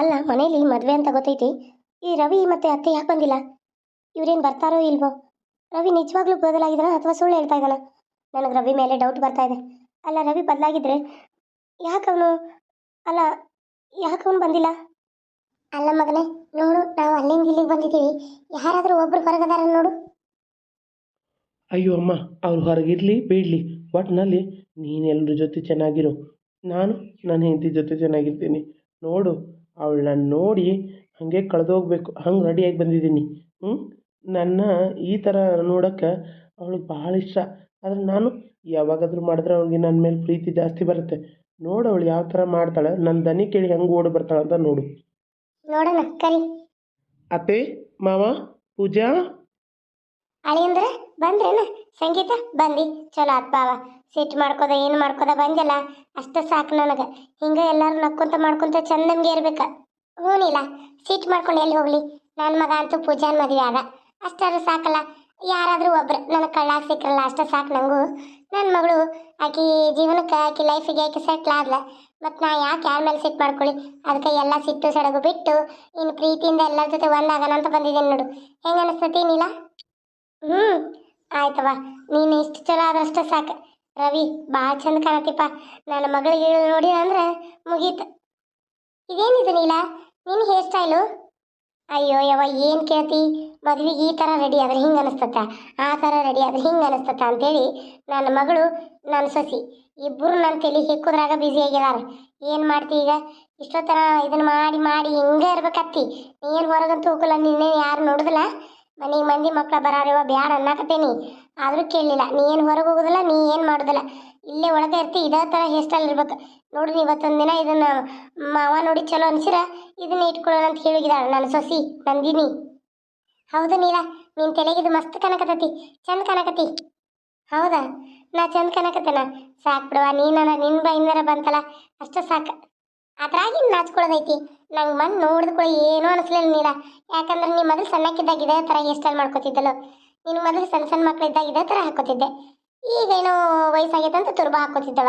ಅಲ್ಲ ಮನೇಲಿ ಮದುವೆ ಅಂತ ಗೊತ್ತೈತಿ. ಈ ರವಿ ಮತ್ತೆ ಅತ್ತೆ ಯಾಕೆ ಬಂದಿಲ್ಲ? ಇವ್ರೇನು ಬರ್ತಾರೋ ಇಲ್ವೋ? ರವಿ ನಿಜವಾಗ್ಲೂ ಬದಲಾಗಿದ್ದಾನ ಅಥವಾ ಸುಳ್ಳು ಹೇಳ್ತಾ ಇದ್ದಾನ? ನನಗೆ ರವಿ ಮೇಲೆ ಡೌಟ್ ಬರ್ತಾ ಇದೆ. ಅಲ್ಲ, ರವಿ ಬದಲಾಗಿದ್ರೆ ಯಾಕವನು ಅಲ್ಲ ಯಾಕವನು ಬಂದಿಲ್ಲ? ಅಲ್ಲ ಮಗನೇ, ನೋಡು, ನಾವು ಅಲ್ಲಿಂದ ಇಲ್ಲಿಗೆ ಬಂದಿದ್ದೀವಿ. ಯಾರಾದರೂ ಒಬ್ರು ಹೊರಗದಾರ ನೋಡು. ಅಯ್ಯೋ ಅಮ್ಮ, ಅವ್ರು ಹೊರಗಿರಲಿ ಬೇಡಲಿ ಒಟ್ಟಿನಲ್ಲಿ ನೀನೆಲ್ಲರ ಜೊತೆ ಚೆನ್ನಾಗಿರು. ನಾನು ನನ್ನ ಹೆಂಡತಿ ಜೊತೆ ಚೆನ್ನಾಗಿರ್ತೀನಿ. ನೋಡು ಅವಳನ್ನ ನೋಡಿ ಹಾಗೆ ಕಳೆದೋಗ್ಬೇಕು. ಹಂಗೆ ರೆಡಿಯಾಗಿ ಬಂದಿದ್ದೀನಿ. ಹ್ಞೂ ನನ್ನ ಈ ಥರ ನೋಡೋಕ್ಕೆ ಅವಳಿಗೆ ಭಾಳ ಇಷ್ಟ. ಆದರೆ ನಾನು ಯಾವಾಗಾದರೂ ಮಾಡಿದ್ರೆ ಅವಳಿಗೆ ನನ್ನ ಮೇಲೆ ಪ್ರೀತಿ ಜಾಸ್ತಿ ಬರುತ್ತೆ. ನೋಡು ಅವಳು ಯಾವ ಥರ ಮಾಡ್ತಾಳೆ. ನನ್ನ ದನಿ ಕೇಳಿ ಹೆಂಗೆ ಓಡಿ ಬರ್ತಾಳೆ ಅಂತ ನೋಡು. ನೋಡೋಣ ಕರಿ. ಅತ್ತೆ ಮಾವ ಪೂಜಾ? ಅಳಿಯಂದ್ರೆ ಬಂದ್ರೇನ? ಸಂಗೀತ? ಬಂದಿ ಚಲೋ ಆತ್ ಬಾವ. ಸಿಟ್ಟು ಮಾಡ್ಕೋದ, ಏನು ಮಾಡ್ಕೋದ ಬಂದಲ್ಲ ಅಷ್ಟು ಸಾಕು ನನಗೆ. ಹಿಂಗೆ ಎಲ್ಲರೂ ನಕ್ಕೊಂತ ಮಾಡ್ಕೊಂತ ಚಂದಂಗೆ ಇರ್ಬೇಕ. ಹ್ಞೂನಿಲ್ಲ ಸಿಟ್ಟು ಮಾಡ್ಕೊಂಡು ಎಲ್ಲಿ ಹೋಗ್ಲಿ? ನನ್ನ ಮಗ ಅಂತೂ ಪೂಜಾನ್ ಮದುವೆ ಆದ. ಅಷ್ಟಾದ್ರೂ ಸಾಕಲ್ಲ, ಯಾರಾದರೂ ಒಬ್ರು ನನಗೆ ಕಳ್ಳಾಗ ಸಿಕ್ರಲ್ಲ, ಅಷ್ಟ ಸಾಕು ನಂಗೂ. ನನ್ನ ಮಗಳು ಆಕೆ ಜೀವನಕ್ಕೆ, ಆಕೆ ಲೈಫಿಗೆ ಆಕೆ ಸೆಟ್ಲ್ ಆದ್ಲ. ಮತ್ತು ನಾ ಯಾಕೆ ಯಾರ ಮೇಲೆ ಸಿಟ್ಟು ಮಾಡ್ಕೊಳ್ಳಿ? ಅದಕ್ಕೆ ಎಲ್ಲ ಸಿಟ್ಟು ಸಡಗು ಬಿಟ್ಟು ಇನ್ನು ಪ್ರೀತಿಯಿಂದ ಎಲ್ಲರ ಜೊತೆ ಒಂದಾಗಣ ಅಂತ ಬಂದಿದ್ದೀನಿ ನೋಡು. ಹೆಂಗೆ ಅನಿಸ್ತತಿ ನೀಲ? ಹ್ಞೂ ಆಯ್ತವ ನೀನು ಇಷ್ಟು ಚಲೋ ಆದಷ್ಟು ಸಾಕು. ರವಿ ಭಾಳ ಚಂದ ಕಾಣತಿಪ್ಪ. ನನ್ನ ಮಗಳಿಗೆ ನೋಡಿ ಅಂದ್ರೆ ಮುಗೀತು. ಇದೇನಿದು ನೀಲ? ನಿನ್ನ ಹೇರ್ ಸ್ಟೈಲು ಅಯ್ಯೋ ಯವ್ವ, ಏನು ಕೇಳ್ತಿ? ಮದ್ವೆಗೆ ಈ ಥರ ರೆಡಿ ಆದ್ರೆ ಹಿಂಗೆ ಅನಿಸ್ತತ್ತ. ಆ ಥರ ರೆಡಿ ಆದ್ರೆ ಹಿಂಗೆ ಅನಿಸ್ತತ್ತ ಅಂತೇಳಿ ನನ್ನ ಮಗಳು ನನ್ನ ಸೊಸಿ ಇಬ್ಬರು ನನ್ನ ತಲೆ ಹಿಕ್ಕುದ್ರಾಗ ಬ್ಯುಸಿ ಆಗಿದಾರ. ಏನು ಮಾಡ್ತಿ ಈಗ? ಇಷ್ಟೊತ್ತರ ಇದನ್ನ ಮಾಡಿ ಮಾಡಿ ಹಿಂಗೆ ಇರ್ಬೇಕತ್ತಿ. ನೀನ್ ಹೊರಗಂತೂ ಹೋಗಲ್ಲ, ನಿನ್ನೆ ಯಾರು ನೋಡುದಿಲ್ಲ? ಮನೆಗೆ ಮಂದಿ ಮಕ್ಕಳು ಬರಾರಿವ, ಬ್ಯಾಡ ಅನ್ನಕತ್ತೇನಿ. ಆದರೂ ಕೇಳಲಿಲ್ಲ. ನೀ ಏನು ಹೊರಗೆ ಹೋಗೋದಿಲ್ಲ, ನೀ ಏನು ಮಾಡೋದಿಲ್ಲ. ಇಲ್ಲೇ ಒಳಗೆ ಇರ್ತಿ, ಇದೇ ಥರ ಹೇರ್ ಸ್ಟೈಲ್ ಇರ್ಬೇಕು. ನೋಡ್ರಿ ಇವತ್ತೊಂದು ದಿನ ಇದನ್ನ ಮಾವ ನೋಡಿ ಚಲೋ ಅನ್ಸಿರ, ಇದನ್ನ ಇಟ್ಕೊಳ್ಳೋಣ ಅಂತ ಹೇಳಿದಾಳೆ ನನ್ನ ಸೊಸಿ, ನಂದಿನಿ. ಹೌದು ನೀಲ ನಿನ್ನ ತಲೆಗಿದು ಮಸ್ತ್ ಕನಕತತಿ ಚಂದ ಕನಕತಿ ಹೌದಾ? ನಾ ಚಂದ ಕನಕತ್ತೇನ ಸಾಕು ಬಿಡುವ ನೀನ ನಿನ್ನ ಬೈಂದರ ಬಂತಲ್ಲ ಅಷ್ಟು ಸಾಕು. ಅದ್ರಾಗಿ ನಾಚ್ಕೊಳ್ಳೋದೈತಿ ನಂಗೆ ಮಣ್ಣು ನೋಡಿದ ಕೂಡ ಏನೂ ಅನಿಸ್ಲಿಲ್ಲ ನೀಲ. ಯಾಕಂದ್ರೆ ನೀ ಮೊದಲು ಸಣ್ಣಕ್ಕಿದ್ದಾಗ ಇದೇ ಥರ ಹೇರ್ ಸ್ಟೈಲ್ ಮಾಡ್ಕೋತಿದ್ದಲು ನೀನು ಮೊದಲು ಸಣ್ಣ ಸಣ್ಣ ಮಕ್ಕಳಿದ್ದಾಗ ಇದೇ ಥರ ಹಾಕೋತಿದ್ದೆ. ಈಗೇನೋ ಅಂತ ತುರ್ಬ ಹಾಕೋತಿದ್ದವ.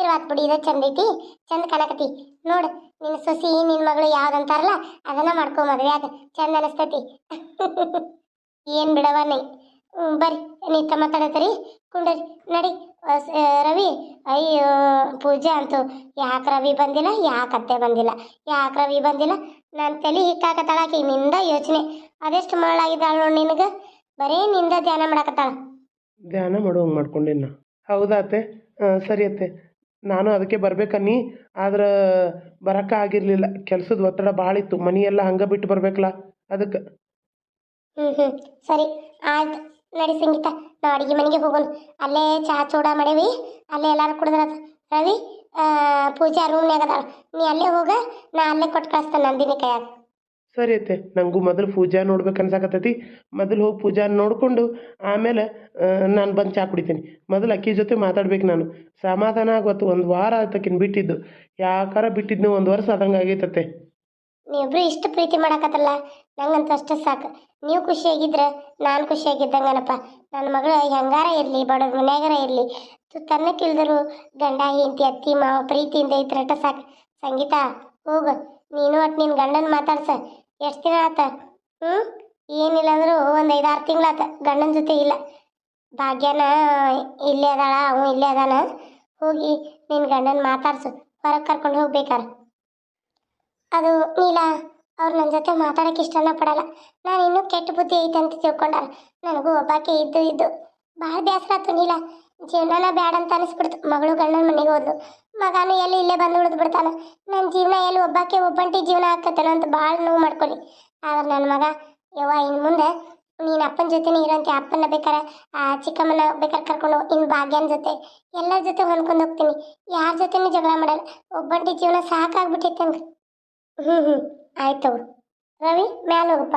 ಇರ್ವಾತ್ ಬಿಡಿ, ಇದೇ ಚಂದ ಐತಿ, ಚಂದ ಕನಕತಿ ನೋಡು ನಿನ್ನ ಸೊಸಿ ನಿನ್ನ ಮಗಳು ಯಾವ್ದಂತಾರಲ್ಲ, ಅದನ್ನ ಮಾಡ್ಕೊ ಮದುವೆ ಆಗ, ಚಂದ ಅನಿಸ್ತೈತಿ. ಏನು ಬಿಡವ ನೀ? ಬರ್ರಿ, ನೀ ತಮ್ಮ ತಡತರಿ ಕುಂಡರಿ, ನಡಿ ರವಿ, ಅಯ್ಯೋ, ಪೂಜೆ ಅಂತೂ ಯಾಕೆ ರವಿ ಬಂದಿಲ್ಲ, ಯಾಕೆ ಅತ್ತೆ ಬಂದಿಲ್ಲ, ಯಾಕೆ ರವಿ ಬಂದಿಲ್ಲ? ನನ್ನ ತಲೆ ಹಿಕ್ಕಾಕತ್ತಾಳಾಕಿ, ನಿಂದ ಯೋಚನೆ. ಅದೆಷ್ಟು ಮರಳಾಗಿದ್ದಾಳು ನೋಡಿ ನಿನಗೆ? ಬರೀ ನಿಂದ ಧ್ಯಾನ ಮಾಡಕತ್ತಾಳ. ಧ್ಯಾನ ಮಾಡುವಂಗೆ ಮಾಡ್ಕೊಂಡೇನ ಹೌದಾ ಅತ್ತೆ? ಸರಿ ಅತ್ತೆ. ನಾನು ಅದಕ್ಕೆ ಬರ್ಬೇಕನ್ನಿ ಆದ್ರೆ ಬರಕ ಆಗಿರ್ಲಿಲ್ಲ. ಕೆಲ್ಸದ ಒತ್ತಡ ಭಾಳ ಇತ್ತು. ಮನೆಯೆಲ್ಲ ಹಂಗೆ ಬಿಟ್ಟು ಬರ್ಬೇಕಲ್ಲ ಅದಕ್ಕೆ ಹ್ಞೂ ಹ್ಞೂ ಸರಿ. ಆಯ್ತು. ನಡಿ ಸಂಗೀತ. ನಾವು ಅಡುಗೆ ಮನೆಗೆ ಹೋಗೋಣ. ಅಲ್ಲೇ ಚಹಾ ಚೂಡ ಮಾಡೇವಿ. ಅಲ್ಲೇ ಎಲ್ಲಾರು ಕುಡಿದ್ರ ರವಿ ಆ, ಪೂಜಾ ರೂಮ್ನಾಗ ಅದಾಳ. ನೀ ಅಲ್ಲೇ ಹೋಗ. ನಾ ಅಲ್ಲೇ ಕೊಟ್ಟು ಕಳಿಸ್ತೇನೆ ನಂದಿನಿ ಕೈಯಾಗ. ಸರಿ ಅತ್ತೆ ನನಗೂ ಮೊದಲು ಪೂಜಾ ನೋಡ್ಬೇಕು ಅನ್ಸಾಕತ್ತೈತಿ. ಮೊದಲು ಹೋಗಿ ಪೂಜಾ ನೋಡಿಕೊಂಡು ಆಮೇಲೆ ನಾನು ಬಂದು ಚಾ ಕುಡಿತೀನಿ. ಮೊದಲು ಅಕ್ಕಿ ಜೊತೆ ಮಾತಾಡ್ಬೇಕು ನಾನು. ಸಮಾಧಾನ ಆಗೋತು ಒಂದು ವಾರ ಆತಕಿನ ಬಿಟ್ಟಿದ್ದು. ಯಾಕಾರ ಬಿಟ್ಟಿದ್ನು ಒಂದು ವರ್ಷ ಆದಂಗೆ ಆಗೈತತ್ತೆ. ನೀವಿಬ್ರು ಇಷ್ಟು ಪ್ರೀತಿ ಮಾಡಕತ್ತಲ್ಲ, ನಂಗಂತೂ ಅಷ್ಟೇ ಸಾಕು. ನೀವು ಖುಷಿಯಾಗಿದ್ರೆ ನಾನು ಖುಷಿಯಾಗಿದ್ದಂಗನಪ್ಪ ನನ್ನ ಮಗಳು ಹೆಂಗಾರ ಇರಲಿ, ಬಡವ್ರ ಮನ್ಯಾಗಾರ ಇರಲಿ. ತನ್ನ ಕಿಲ್ದರು ಗಂಡ, ಹೆಂಡತಿ, ಅತ್ತಿ, ಮಾವ ಪ್ರೀತಿಯಿಂದ ಇದ್ರಟ ಸಾಕು. ಸಂಗೀತ, ಹೋಗು. ನೀನು ಅಟ್ ನಿನ್ನ ಗಂಡನ ಮಾತಾಡ್ಸ. ಎಷ್ಟು ದಿನ ಆತ? ಹ್ಞೂ ಏನಿಲ್ಲ ಅಂದರೂ ಒಂದು ಐದಾರು ತಿಂಗಳಾತ. ಗಂಡನ ಜೊತೆ ಇಲ್ಲ. ಭಾಗ್ಯನ ಇಲ್ಲೇ ಅದಾಳ ಅವ ಇಲ್ಲೇ ಅದಾನ. ಹೋಗಿ ನಿನ್ನ ಗಂಡನ ಮಾತಾಡ್ಸು. ಹೊರಗೆ ಕರ್ಕೊಂಡು ಹೋಗ್ಬೇಕಾರ. ಅದು ನೀಲಾ, ಅವ್ರು ನನ್ನ ಜೊತೆ ಮಾತಾಡೋಕೆ ಇಷ್ಟನ ಪಡಲ್ಲ. ನಾನು ಇನ್ನೂ ಕೆಟ್ಟ ಬುದ್ಧಿ ಐತೆ ಅಂತ ತಿಳ್ಕೊಂಡಾರ. ನನಗೂ ಒಬ್ಬಾಕೆ ಇದ್ದು ಇದ್ದು. ಭಾಳ ಬೇಸರ ಆಯ್ತು ನೀಲ. ಜೀವನನ ಬ್ಯಾಡ ಅಂತ ಅನಿಸ್ಬಿಡ್ತು. ಮಗಳು ಗಂಡನ ಮನೆಗೆ ಹೋದ್ಲು. ಮಗನೂ ಎಲ್ಲಿ ಇಲ್ಲೇ ಬಂದು ಉಳಿದು ಬಿಡ್ತಾನ. ನನ್ನ ಜೀವನ ಎಲ್ಲಿ ಒಬ್ಬಕ್ಕೆ ಒಬ್ಬಂಟಿ ಜೀವನ ಆಗ್ತತೇನೋ ಅಂತ ಭಾಳ ನೋವು ಮಾಡ್ಕೊಳ್ಳಿ ಆದ್ರೆ ನನ್ನ ಮಗ, ಯವ್ವ ಇನ್ನು ಮುಂದೆ ನೀನು ಅಪ್ಪನ ಜೊತೆನೇ ಇರೋಂತೆ ಅಪ್ಪನ ಬೇಕಾರೆ, ಆ ಚಿಕ್ಕಮ್ಮನ ಬೇಕಾರೆ ಕರ್ಕೊಂಡು ಹೋಗಿ ಇನ್ನು ಭಾಗ್ಯನ ಜೊತೆ, ಎಲ್ಲರ ಜೊತೆ ಹೊಂದ್ಕೊಂಡು ಹೋಗ್ತೀನಿ. ಯಾರ ಜೊತೆನೂ ಜಗಳ ಮಾಡಲ್ಲ. ಒಬ್ಬಂಟಿ ಜೀವನ ಸಾಕಾಗ್ಬಿಟ್ಟೈತೆ ನಂಗೆ ಹ್ಞೂ ಹ್ಞೂ ಆಯ್ತು ರವಿ, ಮ್ಯಾಲ ಹೋಗಪ್ಪ.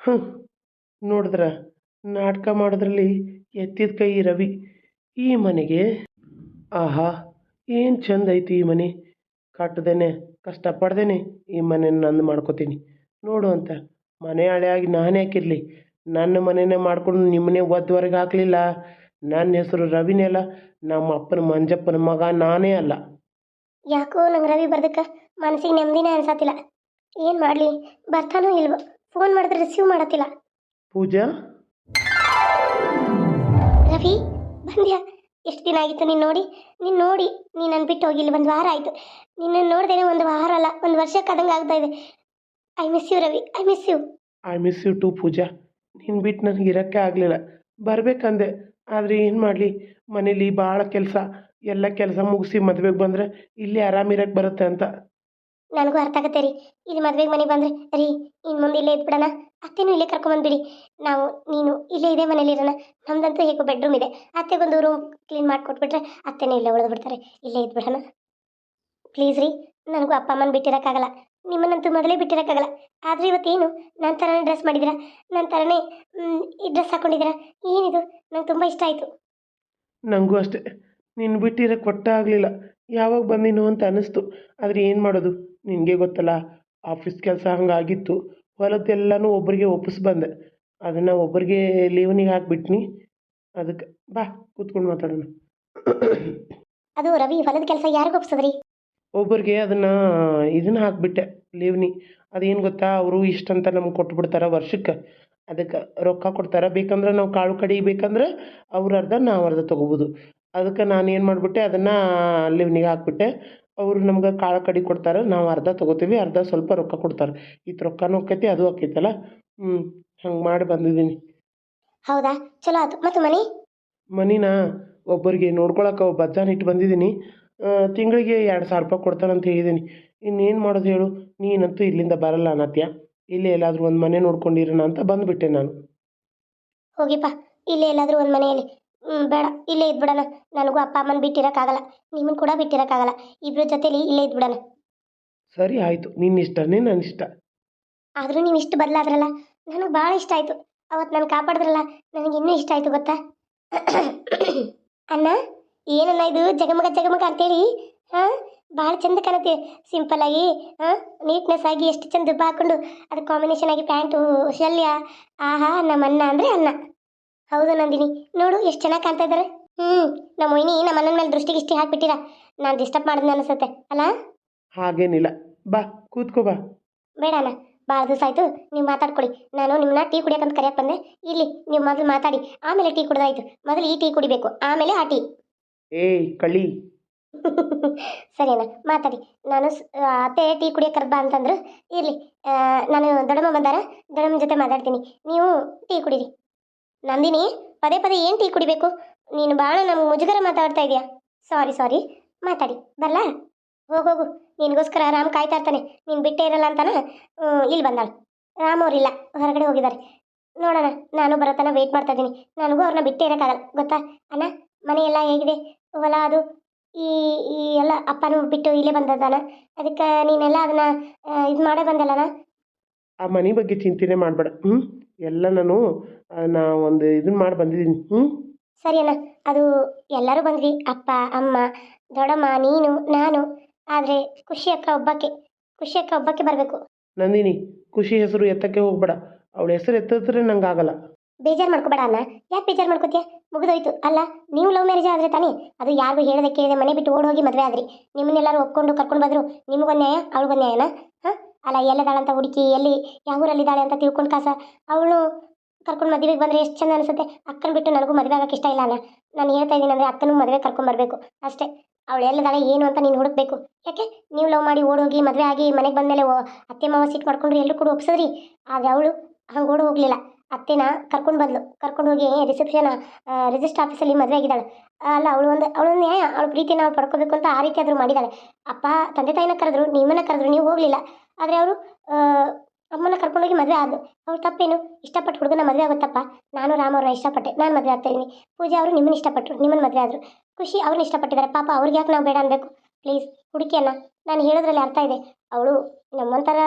ಹ್ಞೂ ನೋಡಿದ್ರ, ನಾಟಕ ಮಾಡೋದ್ರಲ್ಲಿ ಎತ್ತಿದ ಕೈ ರವಿ. ಈ ಮನೆಗೆ ಆಹಾ ಏನು ಚಂದ ಐತಿ ಈ ಮನೆ? ಕಟ್ಟದೇನೆ ಕಷ್ಟಪಡ್ದೇನೆ ಈ ಮನೆ ನಂದು ಮಾಡ್ಕೋತೀನಿ. ನೋಡು ಅಂತ ಮನೆ ಹಳೆಯಾಗಿ ನಾನೇ ಹಾಕಿರಲಿ. ನನ್ನ ಮನೆನೇ ಮಾಡ್ಕೊಂಡು ನಿಮ್ಮನೆ ಒದ್ದುವರೆಗೆ ಹಾಕಲಿಲ್ಲ. ನನ್ನ ಹೆಸರು ರವಿನೇ ಅಲ್ಲ ನಮ್ಮ ಅಪ್ಪನ ಮಂಜಪ್ಪನ ಮಗ ನಾನೇ ಅಲ್ಲ. ಯಾಕೋ ನಂಗೆ ರವಿ ಬರ್ದಕ್ಕೆ ಮನಸ್ಸಿಗೆ ನೆಮ್ಮದಿನೇ ಅನ್ಸತ್ತಿಲ್ಲ. ಏನು ಮಾಡಲಿ? ಬರ್ತಾನೋ ಇಲ್ವೋ? ಫೋನ್ ಮಾಡಿದ್ರೆ ರಿಸೀವ್ ಮಾಡತ್ತಿಲ್ಲ. ಪೂಜಾ? ರವಿ ಬಂದ್ಯಾ? ಎಷ್ಟು ದಿನ ಆಗಿತ್ತು ನೀನು ನೋಡಿ? ನೀನು ನೋಡಿ, ನೀನು ನನ್ನ ಬಿಟ್ಟು ಹೋಗಿಲ್ಲ ಒಂದು ವಾರ ಆಯಿತು. ನಿನ್ನ ನೋಡ್ದೇನೆ ಒಂದು ವಾರ ಅಲ್ಲ, ಒಂದು ವರ್ಷಕ್ಕಾದಂಗೆ ಆಗ್ತಾ ಇದೆ. I miss you Ravi. I miss you I miss you to Pooja. ನೀನು ಬಿಟ್ಟು ನನಗೆ ಇರೋಕ್ಕೆ ಆಗಲಿಲ್ಲ. ಬರಬೇಕಂದೆ. ಆದರೆ ಏನು ಮಾಡಲಿ? ಮನೇಲಿ ಭಾಳ ಕೆಲಸ. ಎಲ್ಲ ಕೆಲಸ ಮುಗಿಸಿ ಮದುವೆಗೆ ಬಂದರೆ ಇಲ್ಲಿ ಆರಾಮಿರಕ್ಕೆ ಬರುತ್ತೆ ಅಂತ. ನನಗೂ ಅರ್ಥ ಆಗತ್ತೆ ರೀ. ಇಲ್ಲಿ ಮದುವೆಗೆ ಮನೆಗೆ ಬಂದರೆ, ರೀ ಇನ್ನು ಮುಂದೆ ಇಲ್ಲೇ ಇದ್ಬಿಡೋಣ. ಅತ್ತೆನೂ ಇಲ್ಲೇ ಕರ್ಕೊಂಬಂದ್ಬಿಡಿ ನಾವು, ನೀನು ಇಲ್ಲೇ ಇದೇ ಮನೇಲಿ ಇರೋಣ. ನಮ್ದಂತೂ ಹೇಗೋ ಬೆಡ್ರೂಮ್ ಇದೆ. ಅತ್ತೆಗೊಂದು ರೂಮ್ ಕ್ಲೀನ್ ಮಾಡಿಕೊಟ್ಬಿಟ್ರೆ ಅತ್ತೆನೇ ಇಲ್ಲೇ ಉಳಿದು ಬಿಡ್ತಾರೆ ಇಲ್ಲೇ ಇದ್ಬಿಡೋಣ. ಪ್ಲೀಸ್ ರೀ, ನನಗೂ ಅಪ್ಪ ಅಮ್ಮನ ಬಿಟ್ಟಿರೋಕ್ಕಾಗಲ್ಲ. ನಿಮ್ಮನ್ನಂತೂ ಮೊದಲೇ ಬಿಟ್ಟಿರೋಕ್ಕಾಗಲ್ಲ. ಆದರೆ ಇವತ್ತೇನು? ನನ್ನ ಥರನೇ ಡ್ರೆಸ್ ಮಾಡಿದ್ದೀರಾ ನನ್ನ ಥರನೇ ಈ ಡ್ರೆಸ್ ಹಾಕ್ಕೊಂಡಿದ್ದೀರಾ ಏನಿದು? ನಂಗೆ ತುಂಬ ಇಷ್ಟ ಆಯಿತು. ನನಗೂ ಅಷ್ಟೇ. ನೀನು ಬಿಟ್ಟಿರೋ ಕೊಟ್ಟ ಆಗಲಿಲ್ಲ. ಯಾವಾಗ ಬಂದಿನೋ ಅಂತ ಅನ್ನಿಸ್ತು ಆದರೆ ಏನು ಮಾಡೋದು? ನಿನಗೆ ಗೊತ್ತಲ್ಲ ಆಫೀಸ್ ಕೆಲಸ ಹಂಗಾಗಿತ್ತು. ಹೊಲದ್ದೆಲ್ಲನೂ ಒಬ್ಬರಿಗೆ ಒಪ್ಪಿಸಿ ಬಂದೆ. ಅದನ್ನು ಒಬ್ಬರಿಗೆ ಲೀವ್ನಿಗೆ ಹಾಕ್ಬಿಟ್ನಿ. ಅದಕ್ಕೆ ಬಾ ಕೂತ್ಕೊಂಡು ಮಾತಾಡೋಣ. ಅದು ರವಿ ಹೊಲದ ಕೆಲಸ ಯಾರಿಗೆ ಒಪ್ಸದ್ರಿ? ಒಬ್ಬರಿಗೆ ಅದನ್ನು ಇದನ್ನ ಹಾಕಿಬಿಟ್ಟೆ ಲೀವ್ನಿ ಅದೇನು ಗೊತ್ತಾ ಅವರು ಇಷ್ಟಂತ ನಮ್ಗೆ ಕೊಟ್ಬಿಡ್ತಾರೆ ವರ್ಷಕ್ಕೆ. ಅದಕ್ಕೆ ರೊಕ್ಕ ಕೊಡ್ತಾರೆ. ಬೇಕಂದ್ರೆ ನಾವು ಕಾಳು ಕಡಿ ಬೇಕಂದ್ರೆ ಅವ್ರ ಅರ್ಧ ನಾವು ಅರ್ಧ ತೊಗೋಬೋದು. ಅದಕ್ಕೆ ನಾನು ಏನು ಮಾಡಿಬಿಟ್ಟೆ ಅದನ್ನು ಲೀವ್ನಿಗೆ ಹಾಕ್ಬಿಟ್ಟೆ. ಅವರು ನಮ್ಗೆ ಕಾಳು ಕಡಿ ಕೊಡ್ತಾರೆ ನಾವು ಅರ್ಧ ತೊಗೋತೀವಿ ಅರ್ಧ ಸ್ವಲ್ಪ ರೊಕ್ಕ ಕೊಡ್ತಾರೆ. ಇತ್ತು ರೊಕ್ಕನೂ ಹೋಕ್ಕೈತಿ ಅದು ಆಕೈತಲ್ಲ ಹ್ಞೂ ಹಂಗೆ ಮಾಡಿ ಬಂದಿದ್ದೀನಿ. ಹೌದಾ? ಚಲೋ ಆಯ್ತು ಮತ್ತು ಮನಿ? ಮನಿನ? ಒಬ್ಬರಿಗೆ ನೋಡ್ಕೊಳಕ್ಕೆ ಒಬ್ಬ ಅಜ್ಜಾನ ಇಟ್ಟು ಬಂದಿದ್ದೀನಿ ತಿಂಗಳಿಗೆ ಎರಡು ಸಾವಿರ ರೂಪಾಯಿ ಕೊಡ್ತಾನಂತ ಹೇಳಿದ್ದೀನಿ ಇನ್ನೇನು ಮಾಡೋದು ಹೇಳು? ನೀನಂತೂ ಇಲ್ಲಿಂದ ಬರಲ್ಲ ಅನತ್ಯ. ಇಲ್ಲೇ ಎಲ್ಲಾದರೂ ಒಂದು ಮನೆ ನೋಡ್ಕೊಂಡಿರೋಣ ಅಂತ ಬಂದುಬಿಟ್ಟೆ ನಾನು. ಹೋಗಿಪ್ಪ. ಇಲ್ಲೇ ಎಲ್ಲಾದರೂ ಒಂದು ಮನೆಯಲ್ಲಿ ಬೇಡ. ಇಲ್ಲೇ ಇದ್ಬಿಡೋಣ. ನನಗೂ ಅಪ್ಪ ಅಮ್ಮನ ಬಿಟ್ಟಿರೋಕ್ಕಾಗಲ್ಲ. ನಿಮ್ಮನ್ನು ಕೂಡ ಬಿಟ್ಟಿರೋಕ್ಕಾಗಲ್ಲ. ಇಬ್ಬರ ಜೊತೆಲಿ ಇಲ್ಲೇ ಇದ್ಬಿಡೋಣ. ಸರಿ ಆಯಿತು. ನಿನ್ನ ಇಷ್ಟನೇ ನನ್ನ ಇಷ್ಟ ಆದರೂ ನೀವು ಇಷ್ಟು ಬದಲಾದ್ರಲ್ಲ. ನನಗೆ ಭಾಳ ಇಷ್ಟ ಆಯಿತು. ಅವತ್ತು ನಾನು ಕಾಪಾಡಿದ್ರಲ್ಲ ನನಗೆ ಇನ್ನೂ ಇಷ್ಟ ಆಯಿತು ಗೊತ್ತಾ? ಅಣ್ಣ ಏನನ್ನ ಇದು? ಜಗಮಗ ಜಗಮಗ ಅಂತೇಳಿ? ಹಾಂ? ಭಾಳ ಚಂದ ಕಾಣತ್ತೆ. ಸಿಂಪಲ್ ಆಗಿ ಹಾಂ? ನೀಟ್ನೆಸ್ ಆಗಿ ಎಷ್ಟು ಚಂದ ದುಬ್ಬ ಹಾಕೊಂಡು ಅದು ಕಾಂಬಿನೇಷನ್ ಆಗಿ ಪ್ಯಾಂಟು ಶಲ್ಯ ಆಹಾ ನಮ್ಮ ಅಣ್ಣ ಅಂದರೆ ಅನ್ನ ಹೌದು ನಂದಿನಿ. ನೋಡು ಎಷ್ಟು ಚೆನ್ನಾಗಿ ಕಾಣ್ತಾ ಇದ್ದಾರೆ. ಹ್ಞೂ ನಮ್ಮ ಮೊಯ್ನಿ ನಮ್ಮ ಅಣ್ಣನ ಮೇಲೆ ದೃಷ್ಟಿಗೆ ಇಷ್ಟಿ ಹಾಕ್ಬಿಟ್ಟಿರ. ನಾನು ಡಿಸ್ಟರ್ಬ್ ಮಾಡಿದ್ನ ಅನಿಸುತ್ತೆ ಅಲ್ಲ? ಹಾಗೇನಿಲ್ಲ. ಬಾ ಕೂತ್ಕೋ ಬಾ. ಬೇಡಣ್ಣ ಭಾಳ ದಿವಸ ಆಯಿತು. ನೀವು ಮಾತಾಡ್ಕೊಳ್ಳಿ. ನಾನು ನಿಮ್ಮನ್ನ ಟೀ ಕುಡಿಯೋಕಂತ ಕರೆಯಕ್ಕೆ ಬಂದೆ. ಇಲ್ಲಿ ನೀವು ಮೊದಲು ಮಾತಾಡಿ. ಆಮೇಲೆ ಟೀ ಕುಡಿದಾಯ್ತು ಮೊದಲು ಈ ಟೀ ಕುಡಿಬೇಕು ಆಮೇಲೆ ಆ ಟೀ. ಏಯ್ ಕಳಿ ಸರಿ ಅಣ್ಣ ಮಾತಾಡಿ. ನಾನು ಸ್- ಆ, ಅತ್ತೆ ಟೀ ಕುಡಿಯೋಕೆ ಕರ್ಬಾ ಅಂತಂದ್ರು. ಇರಲಿ ನಾನು ದೊಡ್ಡಮ್ಮ ಬಂದಾರ. ದೊಡ್ಡಮ್ಮನ ಜೊತೆ ಮಾತಾಡ್ತೀನಿ. ನೀವು ಟೀ ಕುಡೀರಿ. ನಂದಿನಿ, ಪದೇ ಪದೇ ಏನು ಟೀ ಕುಡಿಬೇಕು? ನೀನು ಭಾಳ ನಮ್ಗೆ ಮುಜುಗರ ಮಾತಾಡ್ತಾ ಇದೀಯ? ಸಾರಿ ಸಾರಿ ಮಾತಾಡಿ. ಬರಲಾ? ಹೋಗೋಗು ನಿನಗೋಸ್ಕರ ರಾಮ್ ಕಾಯ್ತಾ ಇರ್ತಾನೆ. ನೀನು ಬಿಟ್ಟೇ ಇರಲ್ಲ ಅಂತಾನ? ಇಲ್ಲಿ ಬಂದಾಳು. ರಾಮ್ ಅವರಿಲ್ಲ ಹೊರಗಡೆ ಹೋಗಿದ್ದಾರೆ. ನೋಡೋಣ, ನಾನು ಬರೋ ವೇಟ್ ಮಾಡ್ತಾ ಇದ್ದೀನಿ. ನನಗೂ ಅವ್ರನ್ನ ಬಿಟ್ಟೇ ಇರೋಕ್ಕಾಗಲ್ಲ. ಗೊತ್ತಾ? ಅಣ್ಣ ಮನೆಯೆಲ್ಲ ಹೇಗಿದೆ? ಹೊಲ ಅದು? ಈ ಈ ಎಲ್ಲ ಅಪ್ಪನೂ ಬಿಟ್ಟು ಇಲ್ಲೇ ಬಂದದ್ದಾನ? ಅದಕ್ಕೆ ನೀನೆಲ್ಲ ಅದನ್ನ ಇದು ಮಾಡೇ ಬಂದಲ್ಲಣ್ಣ? ಆ ಮನೆ ಬಗ್ಗೆ ಚಿಂತೆನೇ ಮಾಡಬೇಡ. ಹ್ಞೂ ಎಲ್ಲ ನಾನು ನಾ ಒಂದು ಇದನ್ನ ಮಾಡಿ ಬಂದಿದ್ದೀನಿ ಹ್ಞೂ ಸರಿ ಅಣ್ಣ. ಅದು ಎಲ್ಲರೂ ಬಂದ್ವಿ. ಅಪ್ಪ ಅಮ್ಮ ದೊಡ್ಡಮ್ಮ ನೀನು ನಾನು. ಆದರೆ ಖುಷಿ ಅಕ್ಕ ಒಬ್ಬಕ್ಕೆ ಖುಷಿ ಅಕ್ಕ ಒಬ್ಬಕ್ಕೆ ಬರಬೇಕು. ನಂದಿನಿ ಖುಷಿ ಹೆಸರು ಎತ್ತಕ್ಕೆ ಹೋಗ್ಬೇಡ. ಅವಳ ಹೆಸರು ಎತ್ತಿದ್ರೆ ನಂಗೆ ಆಗಲ್ಲ. ಬೇಜಾರು ಮಾಡ್ಕೋಬೇಡ ಅಣ್ಣ. ಯಾಕೆ ಬೇಜಾರು ಮಾಡ್ಕೋತೀಯ? ಮುಗಿದೋಯ್ತು. ಅಲ್ಲ ನೀವು ಲವ್ ಮ್ಯಾರೇಜ್ ಆದರೆ ತಾನೇ? ಅದು ಯಾರಿಗೂ ಹೇಳದೆ ಕೇಳಿದೆ ಮನೆ ಬಿಟ್ಟು ಓಡ್ ಹೋಗಿ ಮದುವೆ ಆದ್ರಿ. ನಿಮ್ಮನ್ನೆಲ್ಲರೂ ಒಪ್ಕೊಂಡು ಕರ್ಕೊಂಡು ಬಂದರು. ನಿಮಗೊಂದು ನ್ಯಾಯ ಅವಳಿಗೊಂದು ನ್ಯಾಯನಾ ಹಾಂ? ಅಲ್ಲ ಎಲ್ಲದಾಳಂತ ಹುಡುಕಿ ಎಲ್ಲಿ ಯಾವ ಊರಲ್ಲಿದ್ದಾಳೆ ಅಂತ ತಿಳ್ಕೊಂಡು ಕಾಸ. ಅವಳು ಕರ್ಕೊಂಡು ಮದುವೆಗೆ ಬಂದರೆ ಎಷ್ಟು ಚೆಂದ ಅನಿಸುತ್ತೆ. ಅಕ್ಕನ ಬಿಟ್ಟು ನನಗೂ ಮದುವೆ ಆಗಕ್ಕೆ ಇಷ್ಟ ಇಲ್ಲ ಅಣ್ಣ. ನಾನು ಹೇಳ್ತಾ ಇದ್ದೀನಿ ಅಂದರೆ ಅಕ್ಕನೂ ಮದುವೆ ಕರ್ಕೊಂಡು ಬರಬೇಕು. ಅಷ್ಟೇ. ಅವಳು ಎಲ್ಲಿದ್ದಾಳೆ ಏನು ಅಂತ ನೀನು ಹುಡುಕ್ಬೇಕು. ಯಾಕೆ? ನೀವು ಲವ್ ಮಾಡಿ ಓಡೋಗಿ ಮದುವೆ ಆಗಿ ಮನೆಗೆ ಬಂದಮೇಲೆ ಅತ್ತೆ ಮಾವ ಸಿಟ್ಟು ಮಾಡ್ಕೊಂಡ್ರೆ ಎಲ್ಲರೂ ಕೂಡ ಒಪ್ಸಿದ್ರಿ? ಆದರೆ ಅವಳು ಹಂಗೆ ಓಡಿ ಹೋಗಲಿಲ್ಲ. ಅತ್ತೆನ ಕರ್ಕೊಂಡು ಬಂದ್ಲು. ಕರ್ಕೊಂಡು ಹೋಗಿ ರಿಸೆಪ್ಷನ್ ರಿಜಿಸ್ಟರ್ ಆಫೀಸಲ್ಲಿ ಮದುವೆ ಆಗಿದ್ದಾಳೆ. ಅಲ್ಲ, ಅವಳು ಒಂದು, ಅವಳು ನ್ಯಾಯ. ಅವಳು ಪ್ರೀತಿನ ನಾವು ಪಡ್ಕೋಬೇಕು ಅಂತ ಆ ರೀತಿ ಆದರೂ ಮಾಡಿದ್ದಾಳೆ. ಅಪ್ಪ, ತಂದೆ ತಾಯಿನ ಕರೆದ್ರು ನಿಮ್ಮನ್ನ ಕರೆದ್ರು, ನೀವು ಹೋಗಲಿಲ್ಲ. ಆದರೆ ಅವರು ಅಮ್ಮನ ಕರ್ಕೊಂಡೋಗಿ ಮದುವೆ ಆದ್ಲು ಅವ್ರು ತಪ್ಪೇನು? ಇಷ್ಟಪಟ್ಟು ಹುಡುಗನ ಮದುವೆ ಆಗುತ್ತಪ್ಪ. ನಾನು ರಾಮ ಅವ್ರನ್ನ ಇಷ್ಟಪಟ್ಟೆ. ನಾನು ಮದುವೆ ಆಗ್ತಾ ಇದ್ದೀನಿ. ಪೂಜಾ ಅವರು ನಿಮ್ಮನ್ನ ಇಷ್ಟಪಟ್ಟರು ನಿಮ್ಮನ್ನ ಮದುವೆ ಆದರು. ಖುಷಿ ಅವ್ರನ್ನ ಇಷ್ಟಪಟ್ಟಿದ್ದಾರೆ. ಪಾಪ ಅವ್ರಿಗೆ ಯಾಕೆ ನಾವು ಬೇಡ ಅನ್ಬೇಕು? ಪ್ಲೀಸ್, ಹುಡುಕಿಯನ್ನ. ನಾನು ಹೇಳೋದ್ರಲ್ಲಿ ಅರ್ಥ ಇದೆ. ಅವಳು ನಮ್ಮಂತರ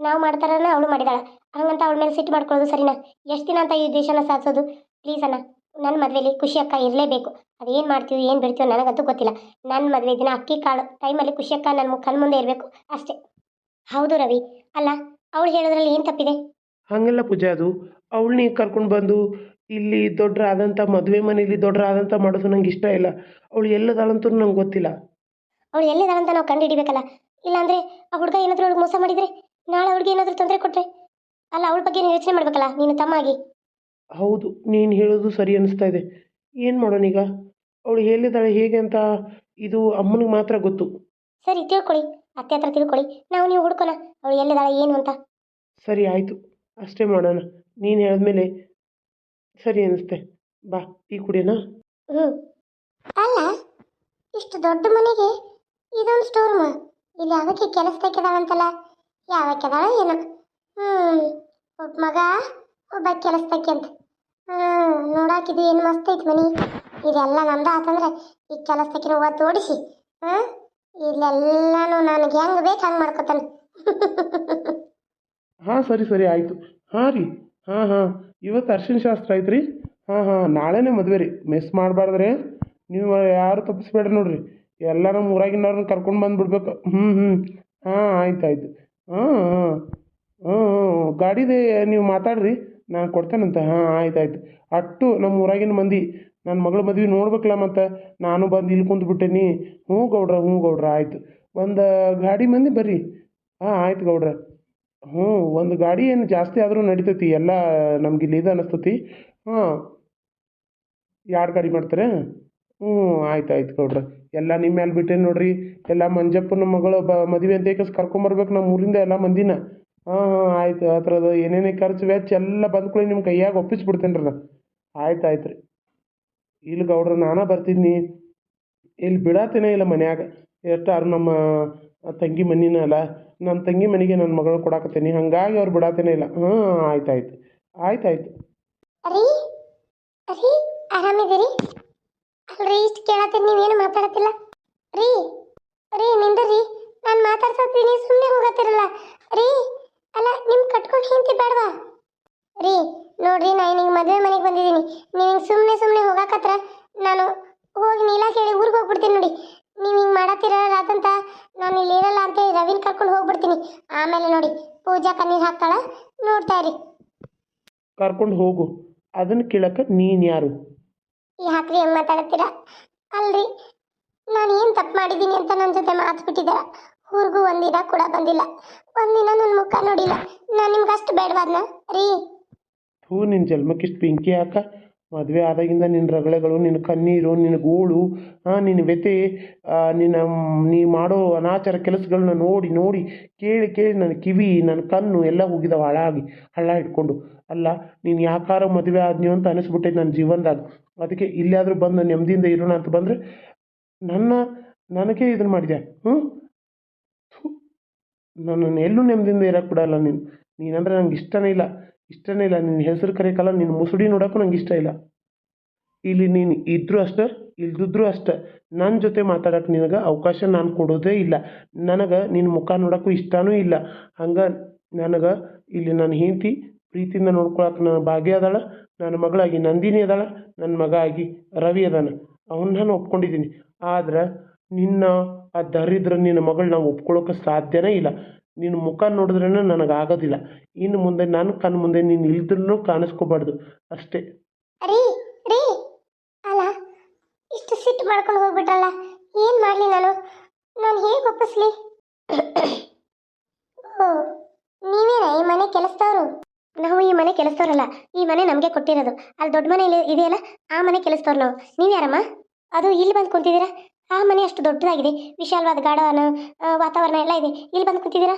ನಾವು ಮಾಡ್ತಾರನ ಅವಳು ಮಾಡಿದಾಳ. ಹಂಗಂತ ಅವಳ ಮೇಲೆ ಸಿಟ್ಟು ಮಾಡ್ಕೊಳ್ಳೋದು ಸರಿನಾ? ಎಷ್ಟು ದಿನ ಅಂತ ಈ ದೇಶನ ಸಾಧಿಸೋದು? ಪ್ಲೀಸ್ ಅಣ್ಣ ನನ್ನ ಮದುವೆಯಲ್ಲಿ ಖುಷಿ ಅಕ್ಕ ಇರಲೇಬೇಕು. ಅದೇನು ಮಾಡ್ತೀವಿ, ಏನು ಬಿಡ್ತೀವೋ ನನಗಂತೂ ಗೊತ್ತಿಲ್ಲ. ನನ್ನ ಮದುವೆ ದಿನ ಅಕ್ಕಿ ಕಾಳು. ಟೈಮಲ್ಲಿ ಖುಷಿ ಅಕ್ಕ ನನ್ನ ಕಣ್ಣು ಮುಂದೆ ಇರಬೇಕು. ಅಷ್ಟೇ. ಹೌದು ರವಿ. ಅಲ್ಲ ಅವಳು ಹೇಳೋದ್ರಲ್ಲಿ ಏನು ತಪ್ಪಿದೆ? ಹಂಗಲ್ಲ ಪೂಜಾ ಅದು ಅವಳನ್ನ ಕರ್ಕೊಂಡು ಬಂದು ಇಲ್ಲಿ ದೊಡ್ಡರಾದಂಥ ಮದುವೆ ಮನೇಲಿ ದೊಡ್ಡರಾದಂಥ ಮಾಡೋದು ನಂಗೆ ಇಷ್ಟ ಇಲ್ಲ. ಅವಳು ಎಲ್ಲದಾಳಂತೂ ನಂಗೆ ಗೊತ್ತಿಲ್ಲ. ಅವಳು ಎಲ್ಲಿದ್ದಾಳಂತ ನಾವು ಕಂಡು ಹಿಡಿಬೇಕಲ್ಲ ಇಲ್ಲಾಂದ್ರೆ ಆ ಹುಡುಗ ಏನಾದರೂ ಅವಳಿಗೆ ಮೋಸ ಮಾಡಿದ್ರೆ ನಾಳೆ ಅವಳಿಗೆ ಏನಾದರೂ ತೊಂದರೆ ಕೊಟ್ಟರೆ ಅಲ್ಲ ಅವಳ ಬಗ್ಗೆ ನೀವು ಯೋಚನೆ ಮಾಡ್ಬೇಕಲ್ಲ ನೀನು ತಮ್ಮಾಗಿ? ಹೌದು ನೀನು ಹೇಳೋದು ಸರಿ ಅನಿಸ್ತಾ ಇದೆ. ಏನು ಮಾಡೋಣ ಈಗ? ಅವಳು ಹೇಳಿದಾಳೆ ಹೇಗೆ ಅಂತ ಇದು ಅಮ್ಮನಿಗೆ ಮಾತ್ರ ಗೊತ್ತು. ಸರಿ ತಿಳ್ಕೊಳ್ಳಿ ಅತ್ತೆ ಹತ್ರ ತಿಳ್ಕೊಳ್ಳಿ. ನಾವು ನೀವು ಹುಡ್ಕೋಣ. ಅವಳು ಎಲ್ಲಿದ್ದಾಳೆ ಏನು ಅಂತ. ಸರಿ ಆಯಿತು. ಅಷ್ಟೇ ಮಾಡೋಣ. ನೀನು ಹೇಳಿದ್ಮೇಲೆ ಸರಿ ಅನಿಸ್ತೆ ಬಾ ಈ ಕುಡಿಯೋಣ. ಹ್ಞೂ ಅಲ್ಲ ಇಷ್ಟು ದೊಡ್ಡ ಮನೆಗೆ ಇದೊಂದು ಸ್ಟೋರ್ ರೂಮ್? ಇಲ್ಲಿ ಯಾವಕ್ಕೆ ಕೆಲಸದಕ್ಕಿದಾಳಂತಲ್ಲ ಯಾವಕ್ಕಿದಾಳ ಏನು. ಹ್ಞೂ ಒಬ್ಬ ಮಗ ಒಬ್ಬ ಕೆಲಸದಕ್ಕೆ ಅಂತ ಹ್ಞೂ ನೋಡಾಕಿದು ಏನು ಮಸ್ತ್ ಐತಿ ಮನೆ. ಇದೆಲ್ಲ ನಂದ ಆತಂದ್ರೆ ಈ ಕೆಲಸದಕ್ಕಿನ ಒತ್ತು ತೋಡಿಸಿ ಹಾಂ ಇಲ್ಲೆಲ್ಲಾನು ನನಗೆ ಹೆಂಗ್ ಬೇಕು ಹಂಗೆ ಮಾಡ್ಕೊತಾನೆ. ಹಾಂ, ಸರಿ ಸರಿ, ಆಯಿತು. ಹಾಂ ರೀ. ಹಾಂ ಹಾಂ. ಇವತ್ತು ಅರ್ಶಿನ ಶಾಸ್ತ್ರ ಐತ್ರಿ. ಹಾ, ಹಾಂ. ನಾಳೆನೇ ಮದುವೆ ರೀ. ಮಿಸ್ ಮಾಡ್ಬಾರ್ದ್ರೆ. ನೀವು ಯಾರು ತಪ್ಪಿಸ್ಬೇಡ್ರಿ ನೋಡ್ರಿ. ಎಲ್ಲ ನಮ್ಮ ಊರಾಗಿನವ್ರನ್ನ ಕರ್ಕೊಂಡು ಬಂದುಬಿಡ್ಬೇಕು. ಹ್ಞೂ ಹ್ಞೂ ಹಾಂ, ಆಯ್ತು, ಆಯಿತು. ಹಾಂ ಹಾಂ. ಹ್ಞೂ ಹ್ಞೂ ಗಾಡಿದೆ ನೀವು ಮಾತಾಡ್ರಿ. ನಾನು ಕೊಡ್ತೇನಂತೆ. ಹಾಂ, ಆಯ್ತು ಆಯ್ತು. ಅಟ್ಟು ನಮ್ಮ ಊರಾಗಿನ ಮಂದಿ. ನನ್ನ ಮಗಳ ಮದ್ವೆ ನೋಡ್ಬೇಕಲ್ಲ ಮತ್ತು, ನಾನು ಬಂದು ಇಲ್ಲಿ ಕುಂತ್ಬಿಟ್ಟೀನಿ ಹ್ಞೂ ಗೌಡ್ರ ಹ್ಞೂ ಗೌಡ್ರ, ಆಯಿತು. ಒಂದು ಗಾಡಿ ಮಂದಿ ಬರ್ರಿ. ಹಾಂ, ಆಯ್ತು ಗೌಡ್ರ. ಹ್ಞೂ, ಒಂದು ಗಾಡಿ ಏನು ಜಾಸ್ತಿ ಆದರೂ ನಡಿತೈತಿ, ಎಲ್ಲ ನಮ್ಗೆ ಇಲ್ಲಿ ಇದು ಅನಿಸ್ತತಿ. ಹಾಂ ಎರಡು ಗಾಡಿ ಮಾಡ್ತಾರೆ? ಹ್ಞೂ, ಆಯ್ತು ಆಯ್ತು ಗೌಡ್ರ. ಎಲ್ಲ ನಿಮ್ಮ ಮೇಲೆ ಬಿಟ್ಟೆ ನೋಡ್ರಿ. ಎಲ್ಲ ಮಂಜಪ್ಪನ ಮಗಳು ಬ ಮದುವೆ ಅಂತ ಏಕಸ್ ಕರ್ಕೊಂಬರ್ಬೇಕು ನಮ್ಮ ಊರಿಂದ ಎಲ್ಲ ಮಂದಿನ. ಹಾಂ ಹಾಂ, ಆಯ್ತು. ಆ ಥರದ ಏನೇನೇ ಖರ್ಚು ವೆಚ್ಚ ಎಲ್ಲ ಬಂದ್ಕೊಳ್ಳಿ ನಿಮ್ಮ ಕೈಯಾಗ ಒಪ್ಪಿಸ್ಬಿಡ್ತೇನೆ ರೀ ನಾನು ಆಯ್ತು ಆಯ್ತು ರೀ. ಇಲ್ಲಿ ಗೌಡ್ರ, ನಾನೇ ಬರ್ತಿದ್ನಿ. ಇಲ್ಲಿ ಬಿಡತ್ತೇನೆ ಇಲ್ಲ ಮನ್ಯಾಗ. ಎಷ್ಟಾರು ನಮ್ಮ ತಂಗಿ ಮನಿನ ಅಲ್ಲ ನಮ್ಮ ತಂಗಿ ಮನೆಗೆ ನನ್ನ ಮಗಳು ಕೊಡಾಕತ್ತೀನಿ. ಹಾಗಾಗಿ ಅವ್ರು ಬಿಡತ್ತೇನೆ ಇಲ್ಲ. ಹ್ಞೂ ಆಯ್ತು ಆಯ್ತು ಆಯ್ತು ಆಯ್ತು ರೀ ರೀ ಆರಾಮಿದ್ದೀರಿ? ಅಲ್ರಿ, ಇಷ್ಟು ಕೇಳತ್ತೀನಿ ನೀವೇನು ಮಾತಾಡತ್ತಿಲ್ಲ? ರೀ ರೀ ನಿಂದ್ರಿ ನಾನು ಮಾತಾಡ್ಸತ್ತೀನಿ ಸುಮ್ಮನೆ ಹೋಗತ್ತಿರಲ್ಲ. ರೀ, ಅಲ್ಲ ನಿಮ್ಮ ಕಟ್ಕೊಂಡು ಹಿಂತಿ ಬೇಡವಾ? ರೀ ನೋಡ್ರಿ ನಾ ನಿಂಗೆ ಮದುವೆ ಮನೆಗೆ ಬಂದಿದ್ದೀನಿ. ನೀವು ಸುಮ್ಮನೆ ಸುಮ್ಮನೆ ಹೋಗಾಕತ್ರ ನಾನು ಹೋಗಿ ನೀಲ ಕೇಳಿ ಊರಿಗೆ ಹೋಗ್ಬಿಡ್ತೀನಿ ನೋಡಿ. ನೀವು ಹಿಂಗೆ ಮಾಡತ್ತಿರಲ್ಲಂತ ನಾನು ಇಲ್ಲಿ ಇರಲ್ಲ ಅಂತ ರವಿನ ಕರ್ಕೊಂಡು ಹೋಗ್ಬಿಡ್ತೀನಿ. ಆಮೇಲೆ ನೋಡಿ ಪೂಜಾ ಕಣ್ಣೀರು ಹಾಕ್ತಾಳ ನೋಡ್ತಾ ರೀ ಕರ್ಕೊಂಡು ಹೋಗು. ಅದನ್ನು ಕೇಳಕ್ಕೆ ನೀನು ಯಾರು? ಯಾಕ್ರಿ ಹೆಂಗೆ ಮಾತಾಡ್ತೀರಾ ಅಲ್ರಿ ನಾನು ಏನು ತಪ್ಪು ಮಾಡಿದ್ದೀನಿ ಅಂತ ನನ್ನ ಜೊತೆ ಮಾತು ಬಿಟ್ಟಿದ್ದೀರ ಊರಿಗೂ ಒಂದಿನ ಕೂಡ ಬಂದಿಲ್ಲ. ಒಂದಿನ ನನ್ನ ಮುಖ ನೋಡಿಲ್ಲ. ನಾನು ನಿಮ್ಗೆ ಅಷ್ಟು ಬೇಡವಾದ್ನ? ರೀ ಹೂ ನಿನ್ನ ಜನ್ಮಕ್ಕಿಷ್ಟು ಬೆಂಕಿ ಹಾಕ. ಮದುವೆ ಆದಾಗಿಂದ ನಿನ್ನ ರಗಳೆಗಳು ನಿನ್ನ ಕಣ್ಣೀರು ನಿನ್ನ ಗೋಳು ಹಾಂ ನಿನ್ನ ವ್ಯಥೆ ಆ, ನಿನ್ನ ನೀ ಮಾಡೋ ಅನಾಚಾರ ಕೆಲಸಗಳನ್ನ ನೋಡಿ ನೋಡಿ ಕೇಳಿ ಕೇಳಿ ನನ್ನ ಕಿವಿ ನನ್ನ ಕಣ್ಣು ಎಲ್ಲ ಹೋಗಿದಾವೆ ಹಾಳಾಗಿ ಹಳ್ಳ ಇಟ್ಕೊಂಡು ಅಲ್ಲ ನೀನು ಯಾಕಾರ ಮದುವೆ ಆದ್ನೋ ಅಂತ ಅನಿಸ್ಬಿಟ್ಟೈತೆ ನನ್ನ ಜೀವನದಾಗ. ಅದಕ್ಕೆ ಇಲ್ಲಾದರೂ ಬಂದು ನೆಮ್ಮದಿಯಿಂದ ಇರೋಣ ಅಂತ ಬಂದರೆ ನನ್ನ ನನಗೆ ಇದನ್ನು ಮಾಡಿದೆ ಹ್ಞೂ ನನ್ನನ್ನು ಎಲ್ಲೂ ನೆಮ್ಮದಿಯಿಂದ ಇರೋಕ್ಕೆ ಬಿಡಲ್ಲ ನೀನು. ನೀನಂದ್ರೆ ನಂಗೆ ಇಷ್ಟನೇ ಇಲ್ಲ. ಇಷ್ಟನೇ ಇಲ್ಲ ನಿನ್ನ ಹೆಸರು ಕರೆಯಕ್ಕಲ್ಲ ನಿನ್ನ ಮುಸುಡಿ ನೋಡೋಕ್ಕೂ ನಂಗೆ ಇಷ್ಟ ಇಲ್ಲ. ಇಲ್ಲಿ ನೀನು ಇದ್ದರೂ ಅಷ್ಟೇ, ಇಲ್ದಿದ್ರೂ ಅಷ್ಟೇ. ನನ್ನ ಜೊತೆ ಮಾತಾಡೋಕೆ ನಿನಗೆ ಅವಕಾಶ ನಾನು ಕೊಡೋದೇ ಇಲ್ಲ. ನನಗೆ ನಿನ್ನ ಮುಖ ನೋಡೋಕ್ಕೂ ಇಷ್ಟನೂ ಇಲ್ಲ. ಹಂಗೆ ನನಗೆ ಇಲ್ಲಿ ನನ್ನ ಹೆಂಡತಿ ಪ್ರೀತಿಯಿಂದ ನೋಡ್ಕೊಳಕ್ಕೆ ನನ್ನ ಭಾಗ್ಯ ಅದಾಳ, ನನ್ನ ಮಗಳಾಗಿ ನಂದಿನಿ ಅದಾಳ, ನನ್ನ ಮಗ ಆಗಿ ರವಿ ಅದಾನ. ಅವನ್ನ ನಾನು ಒಪ್ಕೊಂಡಿದ್ದೀನಿ ಆದ್ರೆ ನಿನ್ನ ಆ ದರಿದ್ರ ನಿನ್ನ ಮಗಳು ನಾವು ಒಪ್ಕೊಳ್ಳೋಕೆ ಸಾಧ್ಯನೇ ಇಲ್ಲ. ನಿನ್ನ ಮುಖ ನೋಡಿದ್ರೇ ನನಗೆ ಆಗೋದಿಲ್ಲ. ಇನ್ನು ಮುಂದೆ ನನ್ನ ಕಣ್ಣು ಮುಂದೆ ನೀನು ಇಲ್ದ್ರೂ ಕಾಣಿಸ್ಕೋಬಾರ್ದು. ಅಷ್ಟೇ. ರೀ ರೀ. ಅಲ್ಲ, ಇಷ್ಟು ಸಿಟ್ಟು ಮಾಡ್ಕೊಂಡು ಹೋಗ್ಬಿಟ್ರಲ್ಲ, ಏನು ಮಾಡಲಿ ನಾನು? ನಾನು ಹೇಗೆ ಒಪ್ಪಿಸ್ಲಿ? ಓ, ನೀವೇನ ಈ ಮನೆ ಕೆಲಸದವರು? ನಾವು ಈ ಮನೆ ಕೆಲಸದವರಲ್ಲ, ಈ ಮನೆ ನಮಗೆ ಕೊಟ್ಟಿರೋದು. ಅಲ್ಲಿ ದೊಡ್ಡ ಮನೆ ಇದೆಯಲ್ಲ, ಆ ಮನೆ ಕೆಲಸದವ್ರು ನಾವು. ನೀವು ಯಾರಮ್ಮ? ಅದು ಇಲ್ಲಿ ಬಂದು ಕುಂತಿದ್ದೀರಾ? ಆ ಮನೆ ಅಷ್ಟು ದೊಡ್ಡದಾಗಿದೆ. ವಿಶಾಲವಾದ ಗಾರ್ಡನ್ ವಾತಾವರಣ ಎಲ್ಲ ಇದೆ. ಇಲ್ಲಿ ಬಂದು ಕುಂತಿದ್ದೀರಾ?